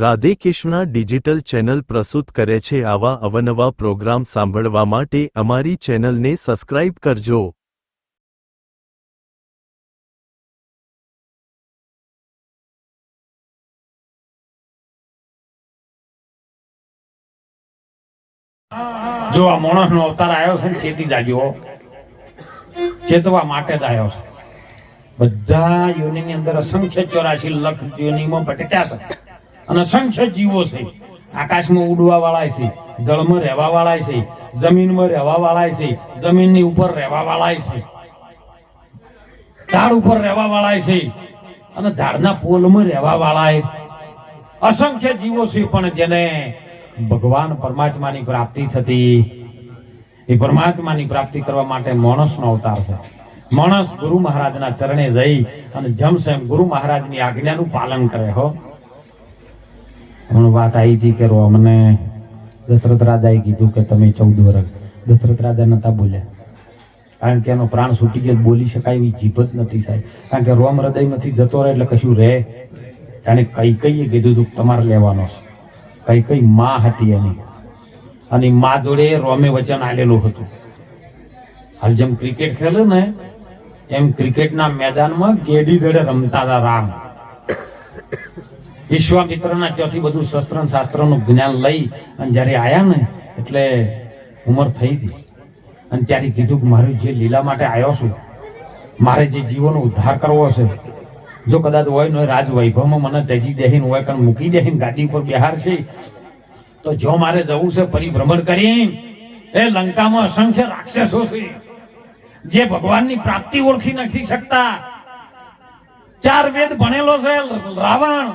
Radhe Krishna digital channel પ્રસ્તુત કરે છે આવા અવનવા પ્રોગ્રામ સાંભળવા માટે અમારી ચેનલને સબસ્ક્રાઇબ કરજો. જો આ માણસનો અવતાર આવ્યો છે ને ચેતી જાગ્યો ચેતવા માટે જ આવ્યો છે. બધા યોનિની અંદર અસંખ્ય ચોરાશી લખ યોનિમાં ભટક્યા છે. અને અસંખ્ય જીવો છે. આકાશમાં ઉડવા વાળા છે, જળમાં રહેવા વાળા છે, જમીનમાં રહેવા વાળા છે, જમીનની ઉપર રહેવા વાળા છે. ઝાડ ઉપર રહેવા વાળા છે અને ઝાડના પોલમાં રહેવા વાળા અસંખ્ય જીવો છે, પણ જેને ભગવાન પરમાત્માની પ્રાપ્તિ થતી. એ પરમાત્માની પ્રાપ્તિ કરવા માટે માણસનો અવતાર છે. માણસ ગુરુ મહારાજના ચરણે જઈ અને જમશે ગુરુ મહારાજની આજ્ઞાનું પાલન કરે, હો. હમણાં વાત આવી હતી કે રો મને દશરથ રાજાએ કીધું કે તમે ચૌદ વર્ષ દશરથ રાજા નતા બોલ્યા. કારણ કે એનો પ્રાણ છૂટી ગયો, બોલી શકાય એવી જીભ જ નથી સાહેબ. કારણ કે રોમ હૃદયમાંથી જતો રહે એટલે કશું રહે. જાણે કઈ કઈએ કીધું તું તમારે લેવાનો છે. કઈ કઈ માં હતી એની. અને માં જોડે રોમે વચન આલેલું હતું. હાલ જેમ ક્રિકેટ ખેલે ને, એમ ક્રિકેટના મેદાનમાં ગેડી દડે રમતા હતા રામ. વિશ્વામિત્રના ત્યાંથી બધું શસ્ત્ર શાસ્ત્રનું જ્ઞાન લઈ અને જ્યારે આયા ને, એટલે ઉંમર થઈ હતી અને ત્યારે કીધું કે મારું જે લીલા માટે આવ્યો છું, મારે જે જીવોનો ઉદ્ધાર કરવો છે જો કદાચ હોય ને રાજ વૈભવમાં મને ત્યજી દેહીને હોય કારણ મૂકી દેહીને ગાદી ઉપર બિહાર છે તો જો મારે જવું છે પરિભ્રમણ કરી એ લંકામાં અસંખ્ય રાક્ષસો છે, જે ભગવાનની પ્રાપ્તિ ઓળખી નથી શકતા. ચાર વેદ ભણેલો છે રાવણ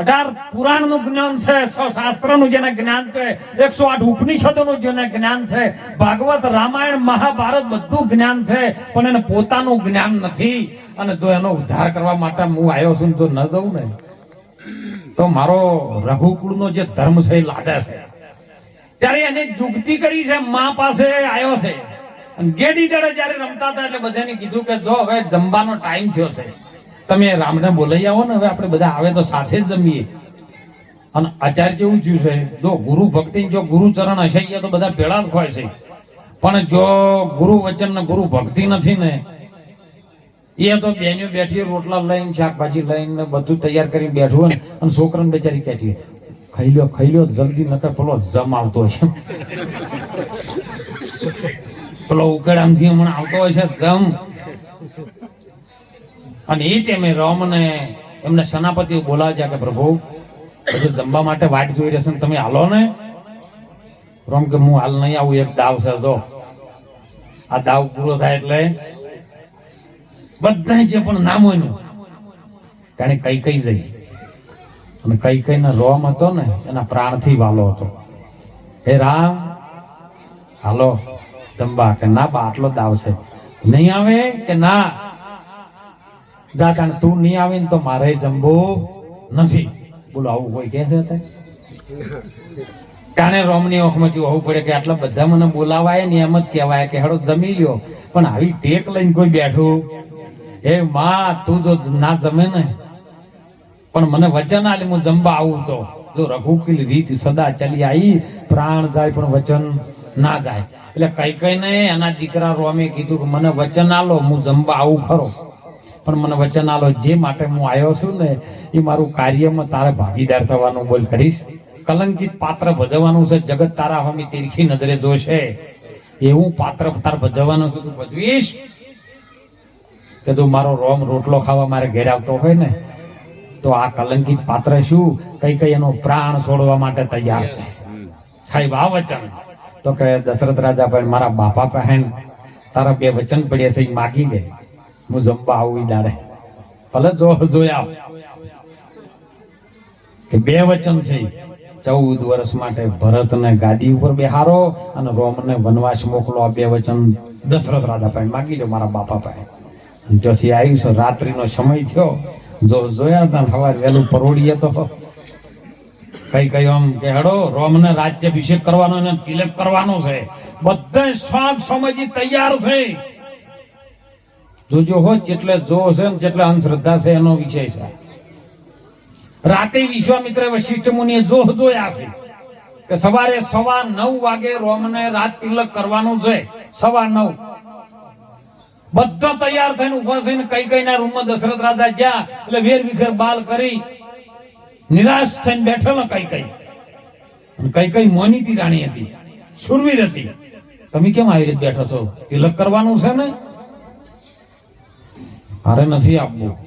અઢાર પુરાણનું જ્ઞાન છે શાસ્ત્રનું જેને જ્ઞાન છે, એકસો આઠ ઉપનિષદો નું જેને જ્ઞાન છે, ભાગવત, રામાયણ, મહાભારત બધું જ્ઞાન છે, પણ એને પોતાનું જ્ઞાન નથી. અને જો એનો ઉદ્ધાર કરવા માટે હું આવ્યો છું જો ન જઉં ને, તો મારો રઘુકુળ નો જે ધર્મ છે એ લાગે છે. ત્યારે એને જુગતી કરી છે, મા પાસે આવ્યો છે. ગેડી દડે જયારે રમતા હતા એટલે બધાને કીધું કે જો હવે જમવાનો ટાઈમ થયો છે. તમે રામને બોલાઈ આવો ને, હવે આપણે બધા આવે તો સાથે જ જમીએ. અને અત્યારે જેવું થયું છે, જો ગુરુ ભક્તિ, જો ગુરુ ચરણ હશે તો બધા ભેળા જ ખોય છે. પણ જો ગુરુ વચન ને ગુરુ ભક્તિ નથી ને, એ તો બેન્યો બેઠી રોટલા લઈને, શાકભાજી લઈને બધું તૈયાર કરી બેઠું હોય અને છોકરાને બેચારી કહેતી ખાઈ લો ખાઈ લ્યો, જલ્દી નકર પેલો જમ આવતો હશે. પેલો ઉકેડામથી હમણાં આવતો છે, જમ. અને એ ટાઈમે રામને એમને સેનાપતિ બોલાવ્યા કે, પ્રભુ, બધું જમવા માટે વાટ જોઈ રહેશે તમે હાલો ને. રામ કે, હું હાલ નહીં આવું, એક દાવ છે તો આ દાવ પૂરો થાય એટલે બધા જે પણ નામ હોયનું તેને કઈ કઈ જઈ. અને કઈ કઈ ના રોમ હતો ને, એના પ્રાણથી વાલો હતો. હે રામ, હાલો, જમવા. કે, ના બા, આટલો દાવ છે. નહીં આવે કે ના? જા કારણ તું નહીં આવે ને તો મારે જમવું નથી. બોલો, આવું કોઈ કે છે કારણે રોમની ઓખમાંથી હોવું પડે કે આટલા બધા મને બોલાવાય ને એમ જ કહેવાય કે હેડો જમી લ્યો. પણ આવી ટેક લઈને કોઈ બેઠું? હે માં, તું જો ના જમે ને. પણ મને વચન આલે, હું જમવા આવું તો. જો રઘુકીલ રીત સદા ચાલી આવી પ્રાણ જાય પણ વચન ના જાય. એટલે કઈ કઈ ને એના દીકરા રોમે કીધું કે મને વચન આલો, હું જમવા આવું ખરો. પણ મને વચન આલો, જે માટે હું આવ્યો છું ને, એ મારું કાર્યમાં તારે ભાગીદાર થવાનું બોલ કરીશ. કલંકિત પાત્ર ભજવવાનું છે, જગત તારા હમી તીરખી નજરે જોશે. એવું પાત્ર તાર ભજવવાનું છે, તું ભજવીશ? કે તું મારો રોમ રોટલો ખાવા મારે ઘેર આવતો હોય ને, તો આ કલંકિત પાત્ર શું? કઈ કઈ એનો પ્રાણ છોડવા માટે તૈયાર છે. ખાઈ વા વચન. તો કે દશરથ રાજા ભાઈ મારા બાપા પહેન તારા બે વચન પડ્યા છે, એ માગી લે. હું જમવા આવું દાડે. ભલે જો જોયા કે બે વચન છે ચૌદ વર્ષ માટે ભરતને ગાદી ઉપર બેહારો અને રોમને વનવાસ મોકલો. આ બે વચન દશરથ રાજા પાસે માગી લો મારા બાપા પાસે. અને આવ્યું છે, રાત્રિનો સમય થયો. જો જોયા તા સવારે વહેલું પરોડીએ તો કઈ કઈ આમ કે હડો, રોમને રાજ્યાભિષેક કરવાનો અને તિલક કરવાનો છે. બધા સ્વાગ સમજી તૈયાર છે. જોજો હોય જેટલે જો છે ને જેટલે અંધશ્રદ્ધા છે એનો વિષય છે. રાતે વિશ્વામિત્ર વશિષ્ઠ મુનિએ જો જોયા છે કે સવારે સવા નવ વાગે રોમને રાત તિલક કરવાનું છે, સવા નવ. બધા તૈયાર થઈને ઊભા થઈને કઈ કઈ ના રૂમમાં દશરથ રાજા ગયા, એટલે વેર વિખેર બાલ કરી નિરાશ થઈને બેઠેલો કઈ કઈ. કઈ કઈ મોનીતી રાણી હતી સુરવીર હતી. તમે કેમ આવી રીતે બેઠો છો? તિલક કરવાનું છે ને? અરે નથી આપવું.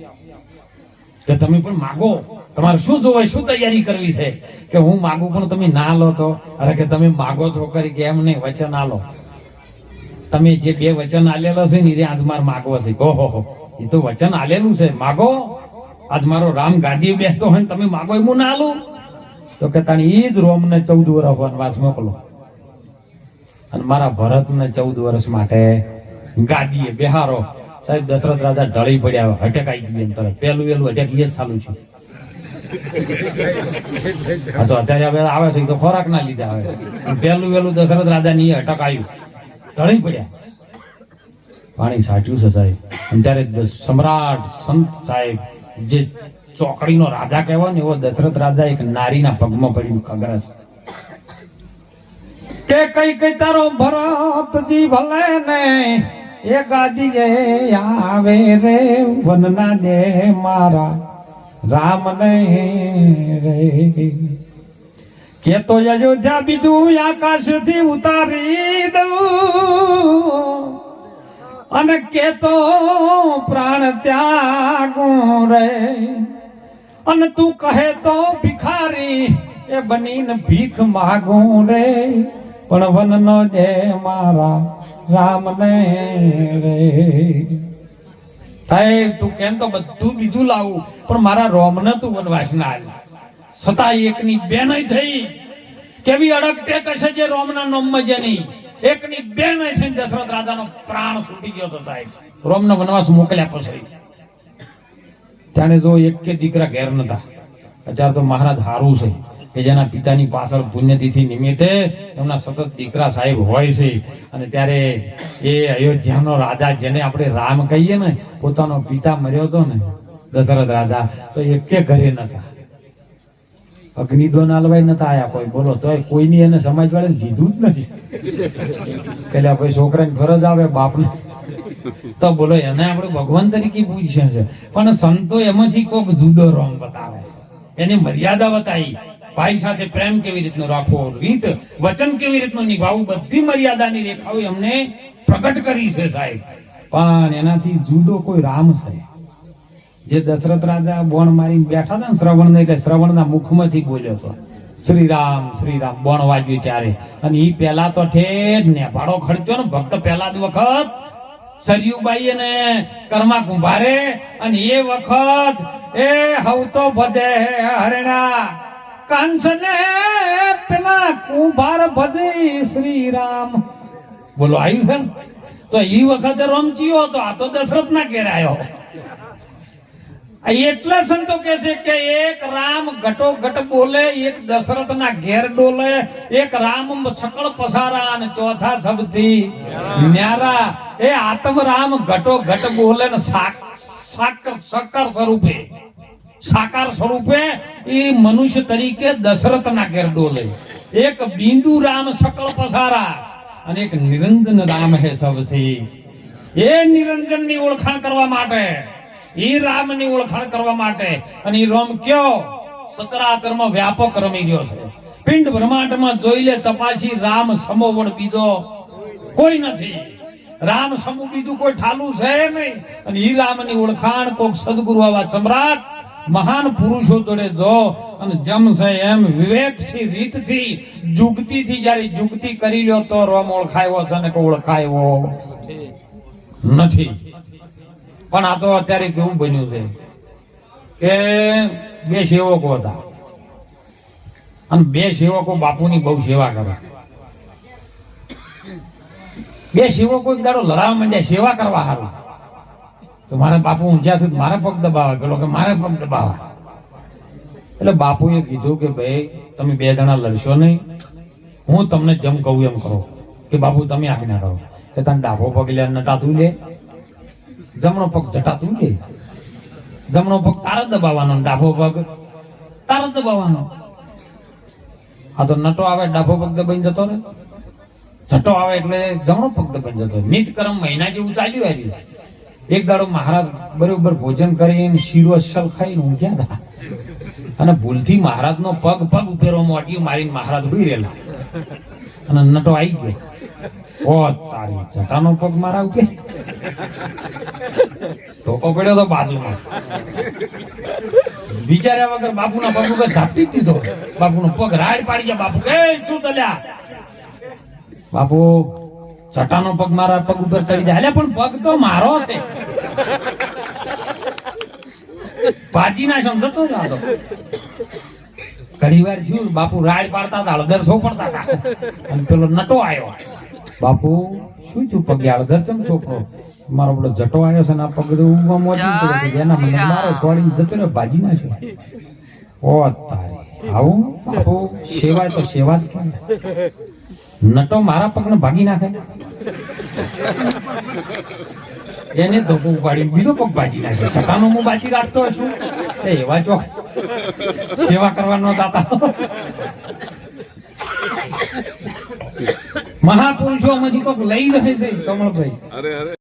કે તમે પણ માગો. તમારે શું જોવાય, શું તૈયારી કરવી છે? કે હું માગું પણ તમે ના લો તો? અરે કે તમે માગો છો કરી કે એમ નહીં વચન આલો. તમે જે બે વચન આલેલો છે ને આજ માર માગવો છે. ઓહો એ તો વચન આલેલું છે. માગો. આજ મારો રામ ગાદીએ બેસતો હોય ને, તમે માગો એમ ના આલું. તો કે તાણી એ જ રોમ ને ચૌદ વર્ષ વનવાસ મોકલો. અને મારા ભરત ને ચૌદ વર્ષ માટે ગાદીએ બેહારો. સાહેબ, દશરથ રાજા ઢળી પડ્યા હટેક આવી ગયું તરફ પેલું પેલું હટેક એ જ ચાલુ છે. તો અત્યારે આવે છે તો ખોરાક ના લીધા આવે. પેલું પેલું દશરથ રાજા ની હટક આવ્યું ઢળી પડ્યા. પાણી સાટ્યું છે સાહેબ. અને ત્યારે સમ્રાટ સંત સાહેબ જે ચોકડીનો રાજા કહેવાય ને, એવો દશરથ રાજા એક નારીના પગમાં ખગરા છે. કે કઈ કઈ તારો ભરતજી ભલે ને એ ગાદીએ આવે રે, વનના દે મારા, રામ ને રે. કે તો અયોધ્યા બીજું આકાશથી ઉતારી દઉં, અને કે તો પ્રાણ ત્યાગું રે. અને તું કહે તો ભિખારી, એ બનીને ભીખ માગું રે. પણ વનનો જે મારા રામ ને રે. સાહેબ તું કેમ તો બધું બીજું લાવું, પણ મારા રોમને તું વનવાસ ના આલી. છતાં એકની બે નહીં થઈ. કેવી અડગ ટેક હશે જે રોમના નોમમાં એક એકની બે નહીં થઈ દશરથ રાજાનો પ્રાણ છૂટી ગયો તો સાહેબ રોમનો વનવાસ મોકલ્યા પછી. ત્યારે જો એક કે દીકરા ઘેર નતા. અત્યારે તો મહારાજ હારું છે. કે પિતાની પાછળ પુણ્યતિથિ નિમિત્તે એમના સતત દીકરા સાહેબ હોય છે. અને ત્યારે એ અયોધ્યાનો રાજા જેને આપણે રામ કહીએ ને, પોતાનો પિતા મર્યો હતો ને, દશરથ રાજા, તો એક ઘરે નતા અગ્નિદો નાલવાય નતા આયા કોઈ. બોલો, તોય કોઈની એને સમાજ વાળાને કીધું જ નથી. એટલે ભાઈ છોકરાની ફરજ આવે બાપને. તો બોલો, એને આપણે ભગવાન તરીકે પૂછ્યા છે. પણ સંતો એમાંથી કોક જુદો રોંગ બતાવે છે. એની મર્યાદા બતાવી. ભાઈ સાથે પ્રેમ કેવી રીતનો રાખવો, રીત, વચન કેવી રીતનું નિભાવવું, બધી મર્યાદાની રેખાઓ અમને પ્રગટ કરી છે સાહેબ. પણ એનાથી જુદો કોઈ રામ છે? જે દશરથ રાજા બોણ મારી બેઠા હતા ને શ્રવણ એટલે શ્રવણના મુખમાંથી બોલ્યો હતો શ્રી રામ શ્રી રામ બોણ વાગ્યું ત્યારે. અને એ પેલા તો ઠેઠ ને ભાડો ખર્ચો ને, ભક્ત પેલા જ વખત સરયુબાઈ ને કર્મા કુંભારે, અને એ વખત એ હવ તો બધે હરણા. કંસને પેલા કુંભાર ભજે શ્રી રામ બોલો આવ્યું છે તો ઈ વખતે રમચીયો હતો, આ તો દશરથ ના ઘેર આવ્યો એટલા સંતો કે છે કે એક રામ ઘટો ઘટ બોલે, એક દશરથ ના ઘેર ડોલે, એક રામ સકળ પસારા અને ચોથા સબથી ન્યારા, એ આત્મ રામ ઘટો ઘટ બોલે ને સાક- સાકર સકર સ્વરૂપે. સાકાર સ્વરૂપે એ મનુષ્ય તરીકે દશરથ ના ઘેર ડોલે. એક બિંદુ રામ સકળ પસારા અને એક નિરંજન રામ હે સબસે એ નિરંજનની ઓળખાણ કરવા માટે, એ રામની ઓળખાણ કરવા માટે અને એ રોમ કયો? સચરાચરમાં વ્યાપક રમી ગયો છે. પિંડ બ્રહ્માંડમાં જોઈ લે તપાસી રામ સમો વડ બીજો કોઈ નથી. રામ સમૂહ બીજું કોઈ ઠાલું છે નહીં. અને ઈ રામની ઓળખાણ કોક સદગુરુ આવા સમ્રાટ મહાન પુરુષો જોડે દો અને જમશે એમ વિવેકથી રીતથી જુગતી થી જયારે જુગતી કરી લ્યો તો રોમ ઓળખાયો છે ને ઓળખાયો નથી. પણ આ તો અત્યારે કેવું બન્યું છે કે બે સેવકો હતા. અને બે સેવકો બાપુની બહુ સેવા કરે. બે સેવકો એક દાડો લડાવવા માંડ્યા, સેવા કરવા હારું. તો મારા બાપુ ઊંઝા સુધી મારા પગ દબાવે. પેલો કે મારા પગ દબાવે. એટલે બાપુએ કીધું કે, ભાઈ, તમે બે જણા લડશો નહીં. હું તમને જેમ કહું એમ કરો કે, બાપુ, તમે આજ્ઞા કરો કે, તને ડાબો પગ લે, નટાતું લે. જમણો પગ જટાતું લે. જમણો પગ તારે દબાવવાનો ડાબો પગ? તારો દબાવવાનો. આ તો નટો આવે ડાભો પગ દબાઈને જતો ને છઠ્ઠો આવે એટલે જમણો પગ દબાઈ જતો નિત કર્મ મહિના જેવું ચાલ્યું આવ્યું. એક દાડો મહારાજ બરોબર ભોજન કરીને શીરો અસલ ખાઈને ઊંઘ્યા હતા. અને ભૂલથી મહારાજનો પગ પગ ઉપેરો મોટી મારીને મહારાજ ઉડી રહેલા. અને નટો આવી ગયો. ઓ તારી જટાનો પગ મારા ઉપે તો પકડ્યો તો બાજુમાં. વિચાર્યા વગર બાપુના પગ ઉપર ઝાપટી જ દીધો. બાપુનો પગ રાડ પાડી ગયા. બાપુ, એ શું તલ્યા બાપુ ચટાનો પગ મારા પગ ઉપર ચડી જાય પણ પગ તો મારો છે. પાજી ના સમજતો જ આ તો ઘણી વાર બાપુ રાડ પાડતા હતા હળદર સોપડતા હતા. અને પેલો નટો આવ્યો. બાપુ શું છું પગે? હળદર ચમ છોકરો મારો પેલો જટો આવ્યો છે ને આ પગ ઊંઘમાં મોજી પડ્યો છે. મને મારો છોડીને જતો ને ભાજી નાખ્યો ઓ તારી. આવું? બાપુ સેવા તો સેવા જ કહેવાય. નટો મારા પગને ભાગી નાખે. એને ધોકો ઉપાડી બીજો પગ ભાજી નાખે. છતાંનો હું બાજી રાખતો છું. એવા ચોક સેવા કરવાનો દાતા. મહાપુરુષો હજી કોક લઈ રહે છે, સોમણભાઈ. અરે અરે.